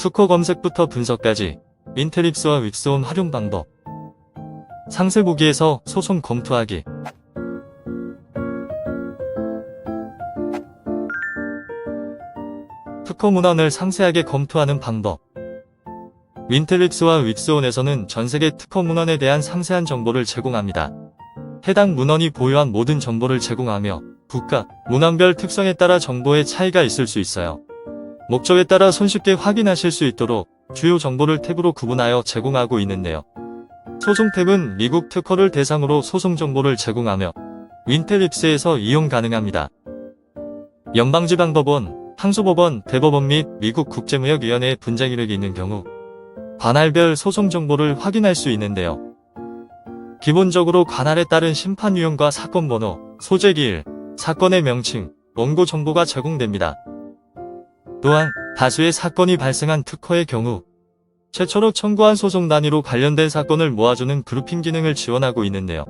특허 검색부터 분석까지 인텔립스와 윅스온 활용 방법 상세 보기에서 소송 검토하기 특허 문헌을 상세하게 검토하는 방법 윈텔립스와 윅스온에서는 전세계 특허 문헌에 대한 상세한 정보를 제공합니다. 해당 문헌이 보유한 모든 정보를 제공하며 국가, 문헌별 특성에 따라 정보의 차이가 있을 수 있어요. 목적에 따라 손쉽게 확인하실 수 있도록 주요 정보를 탭으로 구분하여 제공하고 있는데요. 소송 탭은 미국 특허를 대상으로 소송 정보를 제공하며 윈텔립스에서 이용 가능합니다. 연방지방법원, 항소법원, 대법원 및 미국 국제무역위원회의 분쟁 이력이 있는 경우 관할별 소송 정보를 확인할 수 있는데요. 기본적으로 관할에 따른 심판 유형과 사건 번호, 소재 기일, 사건의 명칭, 원고 정보가 제공됩니다. 또한 다수의 사건이 발생한 특허의 경우 최초로 청구한 소송 단위로 관련된 사건을 모아주는 그룹핑 기능을 지원하고 있는데요.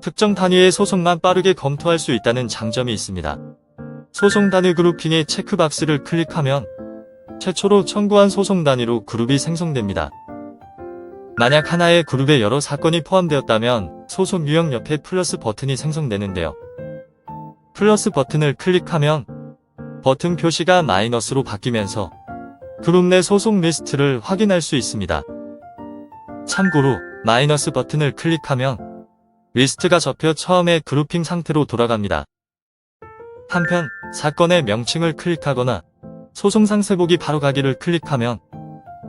특정 단위의 소송만 빠르게 검토할 수 있다는 장점이 있습니다. 소송 단위 그룹핑의 체크박스를 클릭하면 최초로 청구한 소송 단위로 그룹이 생성됩니다. 만약 하나의 그룹에 여러 사건이 포함되었다면 소송 유형 옆에 플러스 버튼이 생성되는데요. 플러스 버튼을 클릭하면 버튼 표시가 마이너스로 바뀌면서 그룹 내 소송 리스트를 확인할 수 있습니다. 참고로 마이너스 버튼을 클릭하면 리스트가 접혀 처음의 그룹핑 상태로 돌아갑니다. 한편 사건의 명칭을 클릭하거나 소송 상세 보기 바로 가기를 클릭하면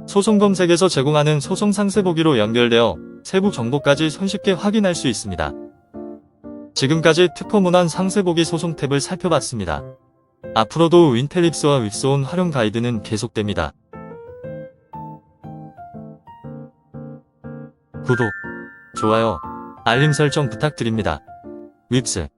소송 검색에서 제공하는 소송 상세 보기로 연결되어 세부 정보까지 손쉽게 확인할 수 있습니다. 지금까지 특허 문헌 상세 보기 소송 탭을 살펴봤습니다. 앞으로도 윈텔립스와 윅스온 활용 가이드는 계속됩니다. 구독, 좋아요, 알림 설정 부탁드립니다. 윕스